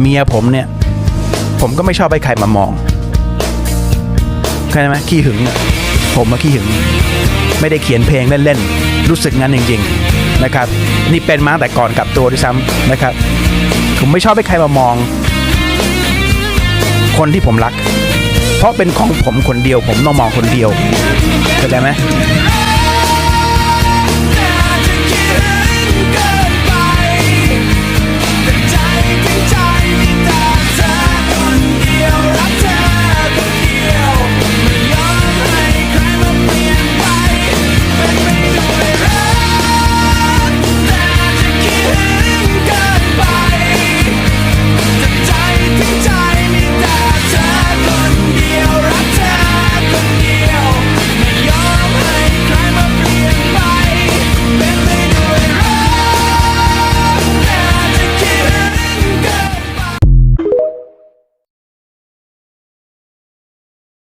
เมียผมเนี่ย ผมก็ไม่ชอบให้ใครมามองเข้าใจไหมขี้หึงผมมาขี้หึง ไม่ได้เขียนเพลงเล่นๆ รู้สึกงั้นจริง ๆนะครับ นี่เป็นมาแต่ก่อนกลับตัวด้วยซ้ำนะครับ ผมไม่ชอบให้ใครมามอง คนที่ผมรัก เพราะเป็นของผมคนเดียว ผมต้องมองคนเดียวเข้าใจไหม